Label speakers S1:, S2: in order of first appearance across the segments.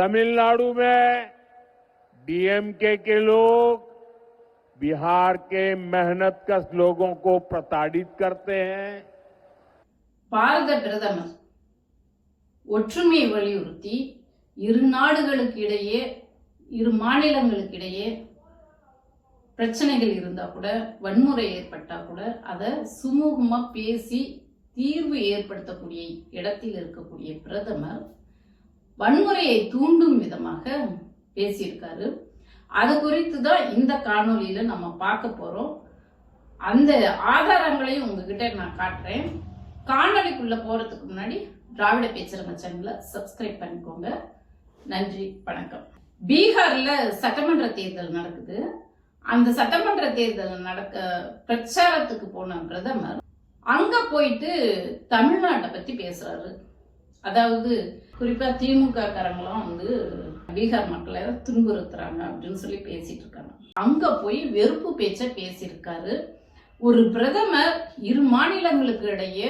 S1: तमिलनाडु में डीएमके के लोग बिहार के मेहनत कश लोगों को प्रताड़ित करते हैं
S2: பாரத பிரதமர் ஒற்றுமையை வலியுறுத்தி இரு நாடுகளுக்கு இடையே இரு மாநிலங்களுக்கு இடையே பிரச்சனைகள் இருந்தா கூட வன்முறை ஏற்பட்டா கூட அதை சுமூகமா பேசி தீர்வு ஏற்படுத்தக்கூடிய இடத்தில் இருக்கக்கூடிய பிரதமர் வன்முறையை தூண்டும் விதமாக பேசியிருக்காரு. அது குறித்து தான் இந்த காணொலியில நம்ம பார்க்க போறோம். அந்த ஆதாரங்களையும் உங்ககிட்ட நான் காட்டுறேன். காணொலிக்குள்ள போறதுக்கு முன்னாடி திராவிட பேச்சரங்க சேனலை சப்ஸ்கிரைப் பண்ணிக்கோங்க. நன்றி வணக்கம். பீகார்ல சட்டமன்ற தேர்தல் நடக்குது. அந்த சட்டமன்ற தேர்தல் நடக்க பிரச்சாரத்துக்கு போன பிரதமர் அங்க போயிட்டு தமிழ்நாட்டை பத்தி பேசுறாரு. அதாவது குறிப்பாக திமுக காரங்களாம் வந்து பீகார் மக்களை துன்புறுத்துறாங்க அப்படின்னு சொல்லி பேசிட்டு இருக்காங்க. அங்கே போய் வெறுப்பு பேச்சை பேசியிருக்காரு. ஒரு பிரதமர் இரு மாநிலங்களுக்கு இடையே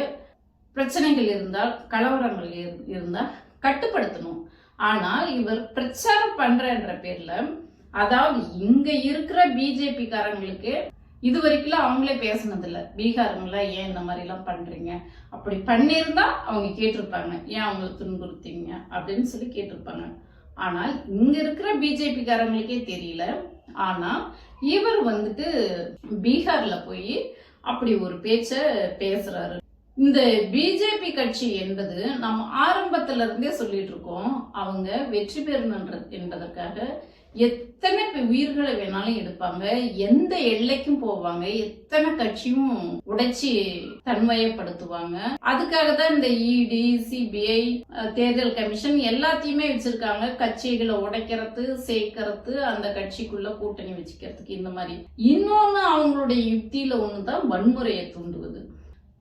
S2: பிரச்சனைகள் இருந்தால் கலவரங்கள் இரு- இருந்தால் கட்டுப்படுத்தணும். ஆனால் இவர் பிரச்சாரம் பண்றன்ற பேர்ல அதாவது இங்க இருக்கிற பிஜேபி காரங்களுக்கு இது வரைக்கும் அவங்களே பேசினதில்ல. பீகாருங்கள ஏன் இந்த மாதிரிலாம் பண்ணுறீங்க அப்படி பண்ணியிருந்தா அவங்க கேட்டிருப்பாங்க. ஏன் அவங்களை துன்புறுத்தீங்க? அப்படின்னு சொல்லி கேட்டிருப்பாங்க. ஆனால் இங்கே இருக்கிற பிஜேபிக்காரங்களுக்கே தெரியல. ஆனால் இவர் வந்துட்டு பீகாரில் போய் அப்படி ஒரு பேச்சை பேசுகிறாரு இந்த பிஜேபி கட்சி என்பது நம்ம ஆரம்பத்துல இருந்தே சொல்லிட்டு இருக்கோம். அவங்க வெற்றி பெறணுன்ற என்பதற்காக எத்தனை உயிர்களை வேணாலும் எடுப்பாங்க எந்த எல்லைக்கும் போவாங்க எத்தனை கட்சியும் உடைச்சி தன்மயப்படுத்துவாங்க. அதுக்காக தான் இந்த இடி சிபிஐ தேர்தல் கமிஷன் எல்லாத்தையுமே வச்சிருக்காங்க. கட்சிகளை உடைக்கிறது சேர்க்கறது அந்த கட்சிக்குள்ள கூட்டணி வச்சுக்கிறதுக்கு இந்த மாதிரி. இன்னொன்னு அவங்களுடைய யுக்தியில ஒண்ணுதான் வன்முறையை தூண்டுவது.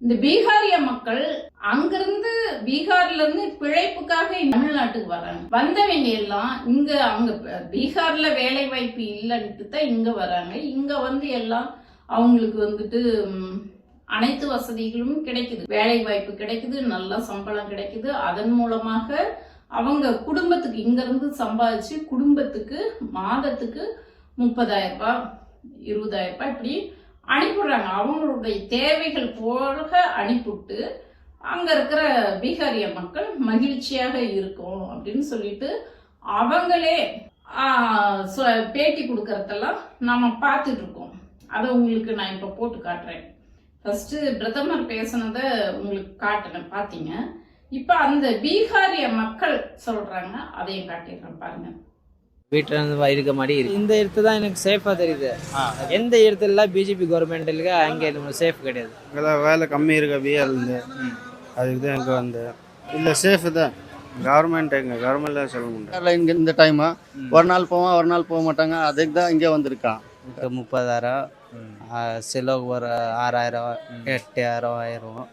S2: இந்த பீகாரிய மக்கள் அங்கிருந்து பீகார்ல இருந்து பிழைப்புக்காக தமிழ்நாட்டுக்கு வராங்க. வந்தவங்க எல்லாம் இங்க அவங்க பீகார்ல வேலை வாய்ப்பு இல்லைன்ட்டு தான் இங்க வராங்க. இங்க வந்து எல்லாம் அவங்களுக்கு வந்துட்டு அனைத்து வசதிகளும் கிடைக்குது. வேலை வாய்ப்பு கிடைக்குது நல்ல சம்பளம் கிடைக்குது. அதன் மூலமாக அவங்க குடும்பத்துக்கு இங்கேருந்து சம்பாதிச்சு குடும்பத்துக்கு மாதத்துக்கு முப்பதாயிரம் ரூபாய் இருபதாயிரம் ரூபாய் இப்படி அனுப்பிடுறாங்க அவங்களுடைய தேவைகள் போக அனுப்பிவிட்டு அங்கே இருக்கிற பீகாரிய மக்கள் மகிழ்ச்சியாக இருக்கும் அப்படின்னு சொல்லிட்டு அவங்களே சொ- பேட்டி கொடுக்கறதெல்லாம் நாம் பார்த்துட்டு இருக்கோம். அதை உங்களுக்கு நான் இப்போ போட்டு காட்டுறேன். ஃபர்ஸ்ட் பிரதமர் பேசுனதை உங்களுக்கு காட்டுறேன். பார்த்தீங்க. இப்போ அந்த பீகாரிய மக்கள் சொல்றாங்க. அதையும் காட்டிடுறேன். பாருங்க.
S3: வீட்டில் இருந்து இருக்க மாதிரி இருக்கு. இந்த இடத்து தான் எனக்கு சேஃபாக தெரியுது. எந்த இடத்துல பிஜேபி கவர்மெண்ட் இருக்கு அங்கே நம்ம சேஃப் கிடையாது.
S4: இங்கெல்லாம் வேலை கம்மி இருக்கு பிஆர்லேருந்து அதுக்கு தான் இங்கே வந்தேன் இல்லை சேஃபு தான். கவர்மெண்ட் எங்க கவர்மெண்ட்ல சொல்ல முடியாது.
S5: இங்கே இந்த டைமு ஒரு நாள் போவான் ஒரு நாள் போக மாட்டாங்க அதுக்கு தான் இங்கே வந்திருக்கான்.
S3: முப்பதாயிரம் சிலோக்கு ஒரு ஆறாயிரம் எட்டாயிரம் ஆயிரம்.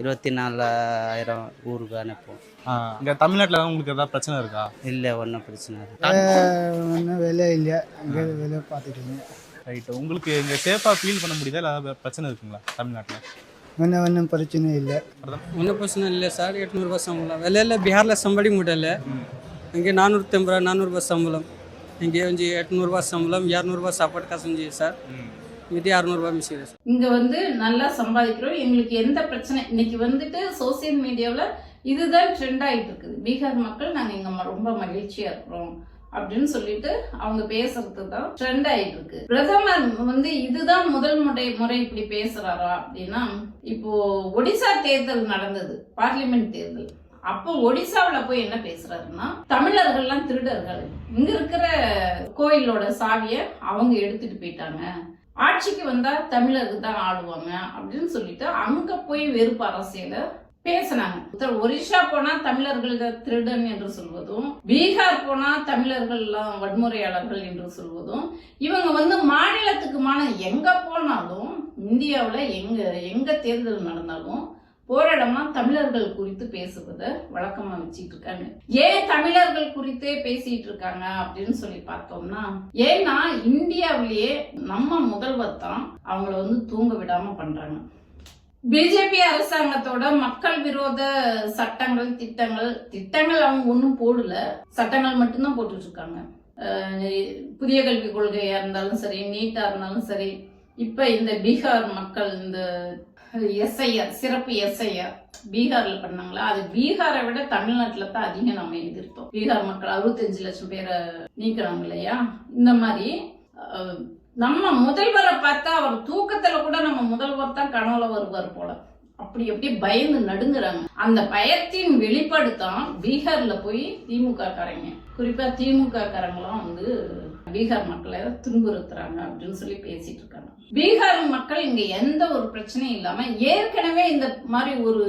S3: இருபத்தி நாலாயிரம் ஊருக்கு அனுப்புவோம்.
S6: இங்க தமிழ்நாட்டுல உங்களுக்கு ஏதாவது பிரச்சனை இருக்கா?
S3: இல்லை ஒன்றும் பிரச்சனை இல்லை.
S7: ஒன்றும் வேலை இல்லை. அங்கே வேலை பார்த்துட்டு
S6: ரைட் உங்களுக்கு இங்க சேஃபா ஃபீல் பண்ண முடியுதா? இல்ல ஏதாவது பிரச்சனை இருக்குங்களா தமிழ்நாட்டுல?
S7: ஒன்றும் ஒன்றும் பிரச்சனை இல்லை.
S8: ஒன்றும் பிரச்சனை இல்லை சார் எட்நூறுபா சம்பளம் வெளியில் பீகாரில் சம்படி முடியல இங்கே நானூற்றி ஐம்பது ரூபா நானூறுபா சம்பளம் இங்கே வந்து எட்நூறுபா சம்பளம் இரநூறுபா சாப்பாடு காசு செஞ்சு சார் மீதி அறநூறுபா மிஷின் சார்
S2: இங்க வந்து நல்லா சம்பாதிக்கிறோம். எங்களுக்கு எந்த பிரச்சனை இன்னைக்கு வந்துட்டு சோசியல் மீடியாவுல இதுதான் ட்ரெண்ட் ஆகிட்டு இருக்குது பீகார் மக்கள் நாங்கள் எங்கள் ரொம்ப மகிழ்ச்சியாக இருக்கிறோம் அப்படின்னு சொல்லிட்டு அவங்க பேசுறது தான் ட்ரெண்ட் ஆயிட்டு இருக்கு பிரதமர் வந்து இதுதான் முதல் முறை முறை இப்படி பேசுறாரா அப்படின்னா இப்போ ஒடிசா தேர்தல் நடந்தது பார்லிமெண்ட் தேர்தல். அப்போ ஒடிசாவில் போய் என்ன பேசுறாருன்னா தமிழர்கள்லாம் திருடர்கள். இங்க இருக்கிற கோயிலோட சாவியை அவங்க எடுத்துட்டு போயிட்டாங்க. ஆட்சிக்கு வந்தா தமிழருக்கு தான் ஆளுவாங்க அப்படின்னு சொல்லிட்டு அங்க போய் வெறுப்பு அரசியலை பேசினாங்க. உத்தர ஒரிஷா போனா தமிழர்கள் தான் திருடன் என்று சொல்வதும் பீகார் போனா தமிழர்கள் எல்லாம் வன்முறையாளர்கள் என்று சொல்வதும் இவங்க வந்து மாநிலத்துக்கு மாநிலம் எங்க போனாலும் இந்தியாவில் எங்க எங்க தேர்தல் நடந்தாலும் போராடமா தமிழர்கள் குறித்து பேசுவதை வழக்கமா வச்சுட்டு இருக்காங்க ஏன் தமிழர்கள் குறித்தே பேசிட்டு இருக்காங்க அப்படின்னு சொல்லி பார்த்தோம்னா ஏன்னா இந்தியாவிலேயே நம்ம முதல்வர் தான் அவங்கள வந்து தூங்க விடாம பண்றாங்க. பிஜேபி அரசாங்கத்தோட மக்கள் விரோத சட்டங்கள் திட்டங்கள் திட்டங்கள் அவங்க ஒன்றும் போடல. சட்டங்கள் மட்டும்தான் போட்டுட்டு இருக்காங்க புதிய கல்விக் கொள்கையா இருந்தாலும் சரி நீட்டா இருந்தாலும் சரி இப்ப இந்த பீகார் மக்கள் இந்த எஸ்ஐஆர் சிறப்பு எஸ்ஐஆர் பீகார்ல பண்ணாங்களா? அது பீகாரை விட தமிழ்நாட்டுல தான் அதிகம் நம்ம எதிர்த்தோம். பீகார் மக்கள் அறுபத்தஞ்சு லட்சம் பேரை நீக்கிறாங்க இல்லையா? இந்த மாதிரி நம்ம முதல்வரை பார்த்தா அவர் தூக்கத்துல கூட நம்ம முதல்வர் தான் கனவுல வருவார் போல. அப்படி எப்படி பயந்து நடுங்குறாங்க. அந்த பயத்தின் வெளிப்பாடு தான் பீகார்ல போய் திமுக காரங்க. குறிப்பா திமுக காரங்களாம் வந்து பீகார் மக்களை துன்புறுத்துறாங்க அப்படின்னு சொல்லி பேசிட்டு இருக்காங்க. பீகார் மக்கள் இங்க எந்த ஒரு பிரச்சனையும் இல்லாம ஏற்கனவே இந்த மாதிரி ஒரு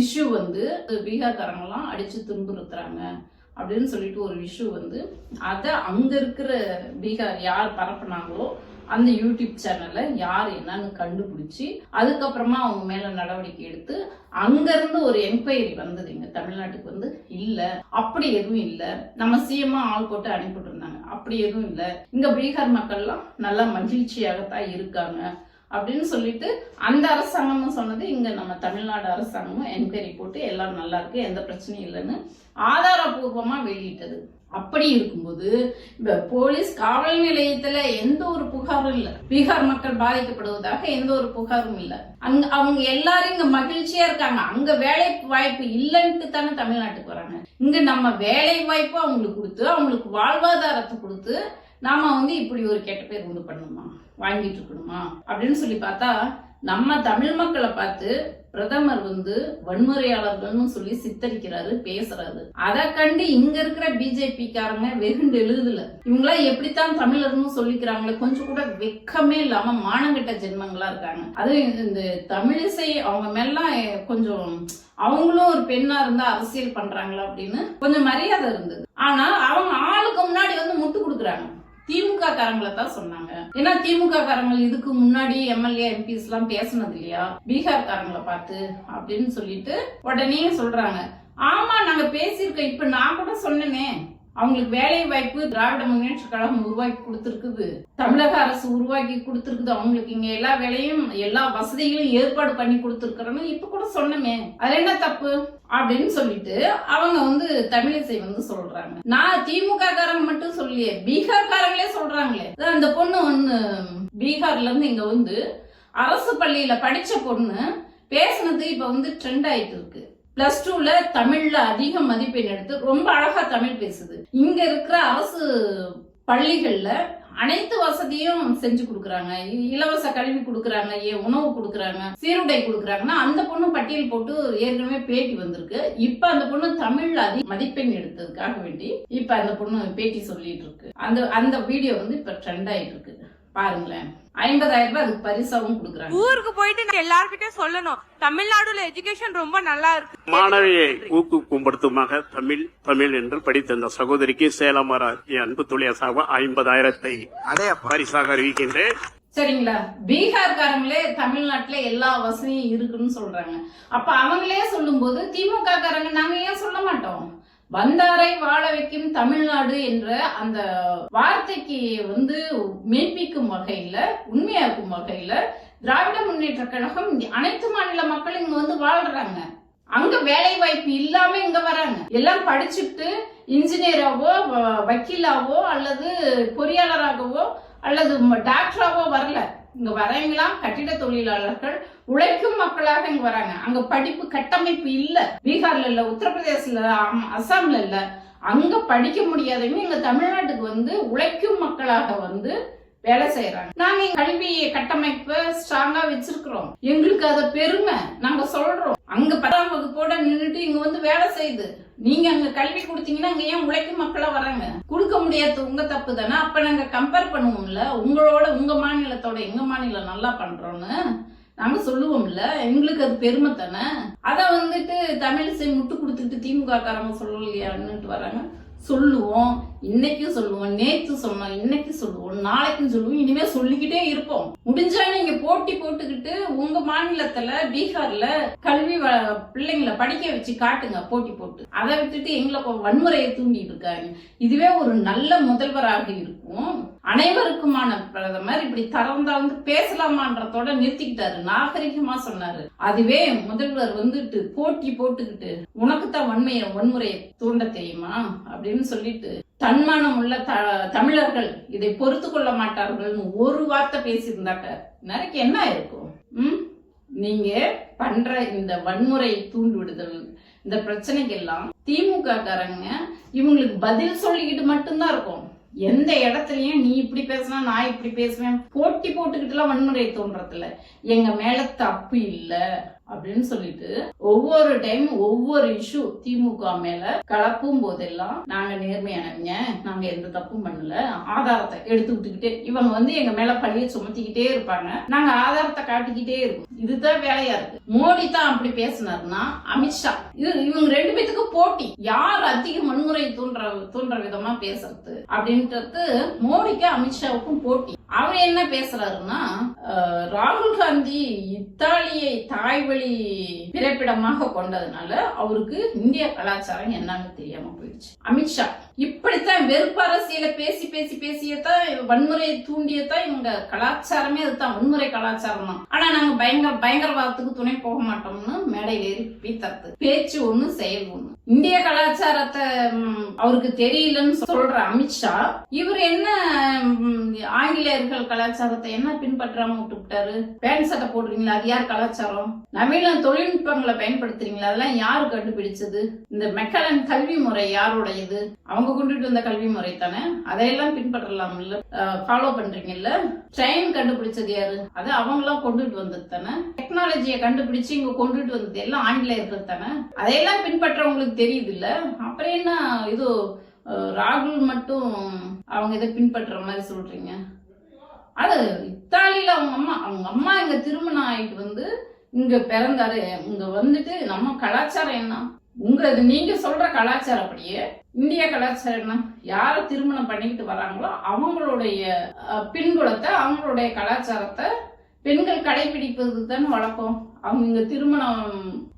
S2: இஷ்யூ வந்து பீகார்காரங்களாம் அடிச்சு துன்புறுத்துறாங்க. அப்படின்னு சொல்லிட்டு ஒரு இஷ்யூ வந்து அதை அங்கே இருக்கிற பீகார் யார் பரப்புனாங்களோ அந்த யூடியூப் சேனல்ல யார் என்னன்னு கண்டுபிடிச்சி அதுக்கப்புறமா அவங்க மேல நடவடிக்கை எடுத்து அங்கிருந்து ஒரு என்கொயரி வந்தது இங்க தமிழ்நாட்டுக்கு வந்து இல்ல அப்படி எதுவும் இல்ல. நம்ம சிஎம்மா ஆள் போட்டு அனுப்பிட்டு இருந்தாங்க அப்படி எதுவும் இல்ல. இங்க பீகார் மக்கள்லாம் நல்லா மகிழ்ச்சியாகத்தான் இருக்காங்க. அப்படின்னு சொல்லிட்டு அந்த அரசாங்கமும் சொன்னது இங்க நம்ம தமிழ்நாடு அரசாங்கமும் என்கொயரி போட்டு எல்லாம் நல்லா இருக்கு எந்த பிரச்சனையும் இல்லைன்னு ஆதாரபூர்வமா வெளியிட்டது. அப்படி இருக்கும்போது இந்த போலீஸ் காவல் நிலையத்துல எந்த ஒரு புகாரும் இல்ல. பீகார் மக்கள் பாதிக்கப்படுவதாக எந்த ஒரு புகாரும் இல்ல. அங்க அவங்க எல்லாரும் இங்க மகிழ்ச்சியா இருக்காங்க. அங்க வேலை வாய்ப்பு இல்லைன்ட்டு தானே தமிழ்நாட்டுக்கு வராங்க. இங்க நம்ம வேலை வாய்ப்பு அவங்களுக்கு கொடுத்து அவங்களுக்கு வாழ்வாதாரத்தை கொடுத்து நாம வந்து இப்படி ஒரு கெட்ட பேர் உண்டு பண்ணணுமா வாங்கிட்டு இருக்கணுமா? அப்படின்னு சொல்லி பார்த்தா நம்ம தமிழ் மக்களை பார்த்து பிரதமர் வந்து வன்முறையாளர்கள்னு சொல்லி சித்தரிக்கிறாரு பேசுறாரு. அதை கண்டு இங்க இருக்கிற பிஜேபி காரங்க வெகுண்டு எழுதுல. இவங்களாம் எப்படித்தான் தமிழர்னு சொல்லிக்கிறாங்களே கொஞ்சம் கூட வெக்கமே இல்லாம மானங்கிட்ட ஜென்மங்களா இருக்காங்க. அதுவும் இந்த தமிழிசை அவங்க மேலாம் கொஞ்சம் அவங்களும் ஒரு பெண்ணா இருந்தா அரசியல் பண்றாங்களா அப்படின்னு கொஞ்சம் மரியாதை இருந்தது. ஆனா அவங்க ஆளுக்கு முன்னாடி வந்து முட்டு கொடுக்குறாங்க. திமுக காரங்களை தான் சொன்னாங்க. ஏன்னா திமுக காரங்கள் இதுக்கு முன்னாடி எம்எல்ஏ எம்பிஸ் எல்லாம் பேசினது இல்லையா? பீகார் காரங்களை பார்த்து அப்படின்னு சொல்லிட்டு உடனே சொல்றாங்க. ஆமா நாங்க பேசியிருக்கோம். இப்ப நான் கூட சொன்னேனே. அவங்களுக்கு வேலை வாய்ப்பு திராவிட முன்னேற்ற கழகம் உருவாக்கி கொடுத்துருக்குது. தமிழக அரசு உருவாக்கி கொடுத்துருக்குது. அவங்களுக்கு இங்க எல்லா வேலையும் எல்லா வசதிகளும் ஏற்பாடு பண்ணி கொடுத்துருக்குறோன்னு இப்ப கூட சொன்னமே. அது என்ன தப்பு? அப்படின்னு சொல்லிட்டு அவங்க வந்து தமிழிசை வந்து சொல்றாங்க. நான் திமுக காரங்க மட்டும் சொல்லியே பீகார் காரங்களே சொல்றாங்களே அந்த பொண்ணு ஒண்ணு பீகார்ல இருந்து இங்க வந்து அரசு பள்ளியில படிச்ச பொண்ணு பேசுனது இப்ப வந்து ட்ரெண்ட் ஆயிட்டு இருக்கு. பிளஸ் டூல தமிழ்ல அதிக மதிப்பெண் எடுத்து ரொம்ப அழகா தமிழ் பேசுது. இங்க இருக்கிற அரசு பள்ளிகள்ல அனைத்து வசதியும் செஞ்சு கொடுக்குறாங்க. இலவச கல்வி கொடுக்குறாங்க ஏன் உணவு கொடுக்குறாங்க சீருடை கொடுக்குறாங்கன்னா அந்த பொண்ணு பட்டியல் போட்டு ஏற்கனவே பேட்டி வந்திருக்கு. இப்ப அந்த பொண்ணு தமிழ்ல அதிக மதிப்பெண் எடுத்ததுக்காக வேண்டி இப்ப அந்த பொண்ணு பேட்டி சொல்லிட்டு இருக்கு. அந்த அந்த வீடியோ வந்து இப்ப ட்ரெண்ட் ஆயிட்டு இருக்கு. பாருங்களேன். ஐம்பதாயிரம் ரூபாய் அதுக்கு பரிசாவும் கொடுக்குறாங்க.
S9: ஊருக்கு போயிட்டு நான் எல்லார்கிட்டயும் சொல்லணும். தமிழ்நாடுல எஜுகேஷன் ரொம்ப நல்லா இருக்கு.
S10: மாணவியை ஊக்குவிக்கும்படுத்துமாக தமிழ் தமிழ் என்று படித்த இந்த சகோதரிக்கு சேலமரா என் அன்பு துளியசாக ஐம்பதாயிரத்தை பரிசாக அறிவிக்கின்றேன்.
S2: சரிங்களா? பீகார்காரங்களே தமிழ்நாட்டுல எல்லா வசதியும் இருக்குன்னு சொல்றாங்க. அப்ப அவங்களே சொல்லும்போது திமுக காரங்க நாங்க ஏன் சொல்ல மாட்டோம்? வந்தாரை வாழ வைக்கும் தமிழ்நாடு என்ற அந்த வார்த்தைக்கு வந்து மெய்ப்பிக்கும் வகையில உண்மையாக்கும் வகையில திராவிட முன்னேற்ற கழகம் அனைத்து மாநில மக்களும் இங்க வந்து வாழ்றாங்க. அங்க வேலை வாய்ப்பு இல்லாம இங்க வராங்க. எல்லாம் படிச்சுட்டு இன்ஜினியராவோ வ- வக்கீலாவோ அல்லது பொறியாளராகவோ அல்லது டாக்டராகவோ டாக்டராவோ வரல. இங்க வரவங்களாம் கட்டிட தொழிலாளர்கள் உழைக்கும் மக்களாக இங்க வராங்க. அங்க படிப்பு கட்டமைப்பு இல்ல. பீகார்ல இல்ல உத்தரப்பிரதேசல அம்- அசாம்ல இல்ல. அங்க படிக்க முடியாதவங்க இங்க தமிழ்நாட்டுக்கு வந்து உழைக்கும் மக்களாக வந்து வேலை செய்யறாங்க நாங்க கல்வி கட்டமைப்பை ஸ்ட்ராங்கா வச்சிருக்கிறோம். எங்களுக்கு அத பெருமை. நாங்க சொல்றோம். அங்க பத்தாம் வகுப்போட நின்றுட்டு இங்க வந்து வேலை செய்யுது நீங்க அங்க கல்வி கொடுத்தீங்கன்னா அங்க ஏன் உழைக்கும் மக்களா வராங்க கொடுக்க முடியாது உங்க தப்பு தானே? அப்ப நாங்க கம்பேர் பண்ணுவோம்ல உங்களோட உங்க மாநிலத்தோட எங்க மாநிலம் நல்லா பண்றோம்னு நாங்க சொல்லுவோம்ல எங்களுக்கு அது பெருமை தானே? அத வந்துட்டு தமிழிசை முட்டு கொடுத்துட்டு திமுக காரங்க சொல்லலையான்னுட்டு வராங்க. சொல்லுவோம். இன்னைக்கும் சொல்லுவோம் நேத்து சொன்னோம் இன்னைக்கு சொல்லுவோம் நாளைக்கும் சொல்லுவோம் இனிமே சொல்லிக்கிட்டே இருப்போம். முடிஞ்சா நீங்க போட்டி போட்டுக்கிட்டு உங்க மாநிலத்துல பீகார்ல கல்வி வ- பிள்ளைங்களை படிக்க வச்சு காட்டுங்க போட்டி போட்டு. அதை விட்டுட்டு எங்களை வன்முறையை தூண்டிட்டு இருக்காங்க. இதுவே ஒரு நல்ல முதல்வராக இருக்கும். அனைவருக்குமான பிரதமர் இப்படி தரந்தாழ்ந்து பேசலாமான்றதோட நிறுத்திக்கிட்டாரு. நாகரிகமா சொன்னாரு. அதுவே முதல்வர் வந்துட்டு போட்டி போட்டுக்கிட்டு உனக்கு தான் வன்மையை வன்முறையை தூண்ட தெரியுமா? அப்படின்னு சொல்லிட்டு தன்மானம் உள்ள த தமிழர்கள் இதை பொறுத்து கொள்ள மாட்டார்கள்னு ஒரு வார்த்தை பேசியிருந்தாக்க நிறைக்கு என்ன இருக்கும்? ம்? நீங்க பண்ற இந்த வன்முறை தூண்டு விடுதல் இந்த பிரச்சனைக்கெல்லாம் திமுக காரங்க இவங்களுக்கு பதில் சொல்லிக்கிட்டு மட்டும்தான் இருக்கும். எந்த இடத்துலயும் நீ இப்படி பேசினா நான் இப்படி பேசுவேன். போட்டி போட்டுக்கிட்டுலாம் வன்முறையை தோன்றதுல எங்க மேல தப்பு இல்லை. அப்படின்னு சொல்லிட்டு ஒவ்வொரு டைம் ஒவ்வொரு இஷ்யூ திமுக மேல கலப்பும் போதெல்லாம் நாங்க நேர்மையானவங்க. நாங்க எந்த தப்பும் பண்ணல. ஆதாரத்தை எடுத்து விட்டுக்கிட்டே இவங்க வந்து எங்க மேல பழிய சுமத்திக்கிட்டே இருப்பாங்க. நாங்க ஆதாரத்தை காட்டிக்கிட்டே இருக்கோம். இதுதான் வேலையா இருக்கு. மோடி தான் அப்படி பேசினாருன்னா அமித்ஷா இது இவங்க ரெண்டு பேத்துக்கும் போட்டி. யார் அதிக வன்முறை தூண்டுற தூண்டுற விதமா பேசுறது அப்படின்றது மோடிக்கு அமித்ஷாவுக்கும் போட்டி. அவர் என்ன பேசுறாருன்னா ராகுல் காந்தி இத்தாலியை தாய்வழி பிறப்பிடமாக கொண்டதுனால அவருக்கு இந்திய கலாச்சாரம் என்னன்னு தெரியாம போயிடுச்சு. அமித்ஷா இப்படித்தான் வெறுப்பு அரசியல பேசி பேசி பேசியத்தான் வன்முறையை தூண்டியத்தான் இவங்க கலாச்சாரமே அதுதான் வன்முறை கலாச்சாரம் தான். ஆனா நாங்க பயங்கர பயங்கரவாதத்துக்கு துணை போக மாட்டோம்னு மேடையில் ஏறி பீத்தறது. பேச்சு ஒண்ணு செயல் ஒண்ணு. இந்திய கலாச்சாரத்தை அவருக்கு தெரியலன்னு சொல்ற அமித்ஷா இவர் என்ன ஆங்கிலேயர்கள் கலாச்சாரத்தை என்ன பின்பற்றாம விட்டுவிட்டாரு பேண்ட் சட்டை போடுறீங்களா? அது யார் கலாச்சாரம்? நவீன தொழில்நுட்பங்களை பயன்படுத்துறீங்களா? அதெல்லாம் யாரு கண்டுபிடிச்சது? இந்த மெக்கலன் கல்வி முறை யாருடையது? அவங்க கொண்டுட்டு வந்த கல்வி முறை தானே? அதையெல்லாம் பின்பற்றலாம் இல்ல ஃபாலோ பண்றீங்கல்ல? ட்ரெயின் கண்டுபிடிச்சது யாரு? அது அவங்களாம் கொண்டுட்டு வந்தது தானே? டெக்னாலஜியை கண்டுபிடிச்சு இங்க கொண்டுட்டு வந்தது எல்லாம் ஆங்கிலேயர்கள் தானே? அதையெல்லாம் பின்பற்றவங்களுக்கு தெரியுது இல்ல அப்புறம் என்ன இது ராகுல் மட்டும் அவங்க இதை பின்பற்றுற மாதிரி சொல்றீங்க. அது இத்தாலியில அவங்க அம்மா அவங்க அம்மா இங்க திருமணம் ஆயிட்டு வந்து இங்க பிறந்தாரு. இங்க வந்துட்டு நம்ம கலாச்சாரம் என்ன? உங்க இது நீங்க சொல்ற கலாச்சாரப்படியே இந்திய கலாச்சாரம் என்ன? யார திருமணம் பண்ணிக்கிட்டு வராங்களோ அவங்களுடைய பின்புலத்தை அவங்களுடைய கலாச்சாரத்தை பெண்கள் கடைபிடிப்பது தானே வழக்கம். அவங்க இங்க திருமணம்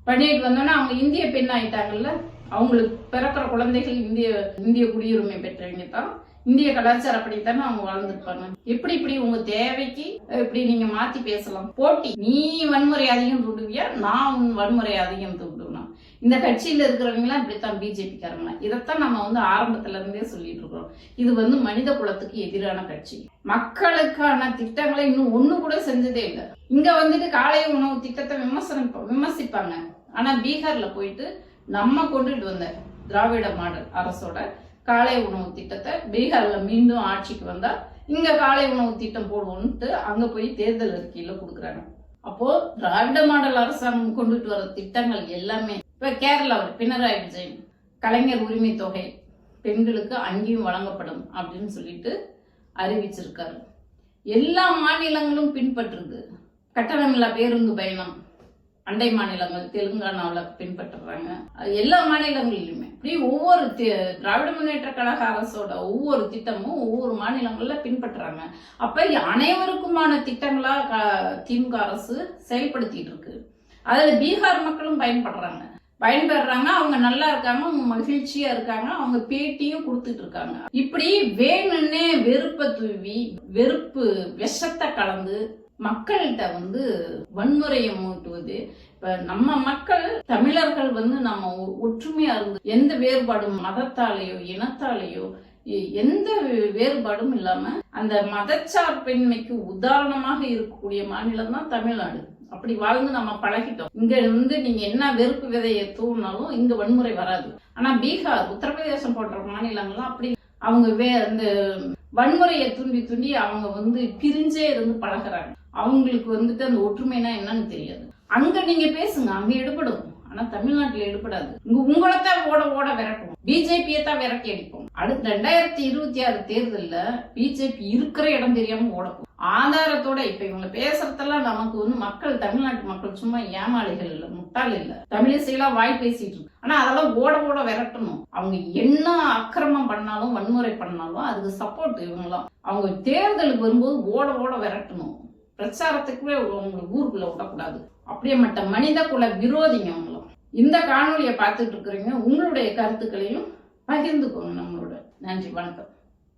S2: பண்ணிட்டு வந்தோன்னா அவங்க இந்திய பெண் ஆயிட்டாங்கல்ல? அவங்களுக்கு பிறக்கிற குழந்தைகள் இந்திய இந்திய குடியுரிமை பெற்றவங்க தான் இந்திய கலாச்சாரப்படித்தானே அவங்க வளர்ந்துருப்பாங்க. எப்படி இப்படி உங்க தேவைக்கு இப்படி நீங்க மாத்தி பேசலாம். போட்டி. நீ வன்முறை அதிகம் தூண்டுவியா? நான் உன் வன்முறை அதிகம் தூண்டுவேனா? இந்த கட்சியில இருக்கிறவங்களாம் இப்படித்தான் பிஜேபி காரங்க இதைத்தான் நம்ம வந்து ஆரம்பத்துல இருந்தே சொல்லிட்டு இருக்கிறோம். இது வந்து மனித குலத்துக்கு எதிரான கட்சி. மக்களுக்கான திட்டங்களை இன்னும் ஒண்ணு கூட செஞ்சதே இல்லை. இங்க வந்துட்டு காலை உணவு திட்டத்தை விமர்சனம் விமர்சிப்பாங்க. ஆனா பீகார்ல போயிட்டு நம்ம கொண்டுட்டு வந்த திராவிட மாடல் அரசோட காலை உணவு திட்டத்தை பீகார்ல மீண்டும் ஆட்சிக்கு வந்தா இங்க காலை உணவு திட்டம் போடுவோம்ட்டு அங்க போய் தேர்தல் அறிக்கையில கொடுக்குறாங்க. அப்போ திராவிட மாடல் அரசாங்கம் கொண்டுட்டு வர திட்டங்கள் எல்லாமே இப்ப கேரளாவில் பினராயி விஜயன் கலைஞர் உரிமை தொகை பெண்களுக்கு அங்கேயும் வழங்கப்படும் அப்படின்னு சொல்லிட்டு அறிவிச்சிருக்காரு. எல்லா மாநிலங்களும் பின்பற்றுது. கட்டணமில்லா பேருந்து பயணம். அண்டை மாநிலங்கள் தெலுங்கானாவில் பின்பற்றுறாங்க. அது எல்லா மாநிலங்களிலுமே. இப்படி ஒவ்வொரு தி- திராவிட முன்னேற்ற கழக அரசோட ஒவ்வொரு திட்டமும் ஒவ்வொரு மாநிலங்களில் பின்பற்றுறாங்க. அப்போ அனைவருக்குமான திட்டங்களாக க- திமுக அரசு செயல்படுத்திட்டு இருக்கு. அதில் பீகார் மக்களும் பயன்படுறாங்க. பயன்பெறாங்க அவங்க நல்லா இருக்காங்க அவங்க மகிழ்ச்சியா இருக்காங்க அவங்க பேட்டியும் கொடுத்துட்டு இருக்காங்க. இப்படி வேணும்னே வெறுப்பை தூவி வெறுப்பு விஷத்தை கலந்து மக்கள்கிட்ட வந்து வன்முறையை மூட்டுவது. இப்ப நம்ம மக்கள் தமிழர்கள் வந்து நம்ம ஒ- ஒற்றுமையா இருந்து எந்த வேறுபாடும் மதத்தாலேயோ இனத்தாலேயோ எந்த வேறுபாடும் இல்லாம அந்த மதச்சார்பின்மைக்கு உதாரணமாக இருக்கக்கூடிய மாநிலம் தான் தமிழ்நாடு. அப்படி வாழ்ந்து நம்ம பழகிட்டோம். இங்க வந்து நீங்க என்ன வெறுப்பு விதையை தூவினாலும் இங்க வன்முறை வராது. ஆனா பீகார் உத்தரப்பிரதேசம் போன்ற மாநிலங்கள்லாம் அப்படி அவங்க வே இந்த வன்முறையை தூண்டி தூண்டி அவங்க வந்து பிரிஞ்சே இருந்து பழகுறாங்க. அவங்களுக்கு வந்துட்டு அந்த ஒற்றுமைனா என்னன்னு தெரியாது. அங்க நீங்க பேசுங்க அங்க எடுபடும். ஆனா தமிழ்நாட்டுல எடுபடாது. இங்க உங்களைத்தான் ஓட ஓட விரட்டும். பிஜேபியை தான் விரட்டி அடிப்போம். அடுத்த ரெண்டாயிரத்தி இருபத்தி ஆறு தேர்தல்ல பிஜேபி இருக்கிற இடம் தெரியாம ஓடப்போம் ஆதாரத்தோட இப்ப இவங்க பேசுறதெல்லாம் நமக்கு வந்து மக்கள் தமிழ்நாட்டு மக்கள் சும்மா ஏமாளிகள் இல்ல முட்டாள் இல்ல. தமிழிசையெல்லாம் வாய் பேசிட்டு இருக்கு. ஆனா அதெல்லாம் ஓட ஓட விரட்டணும். அவங்க என்ன அக்கிரமம் பண்ணாலும் வன்முறை பண்ணாலும் அதுக்கு சப்போர்ட் இவங்களாம் அவங்க தேர்தலுக்கு வரும்போது ஓட ஓட விரட்டணும். பிரச்சாரத்துக்குவே உங்களை ஊருக்குள்ள விடக்கூடாது. அப்படியேப்பட்ட மனித குல விரோதிங்க அவங்களும் இந்த காணொலியை பார்த்துட்டு இருக்கிறீங்க. உங்களுடைய கருத்துக்களையும் பகிர்ந்துக்கோங்க நம்மளோட. நன்றி வணக்கம்.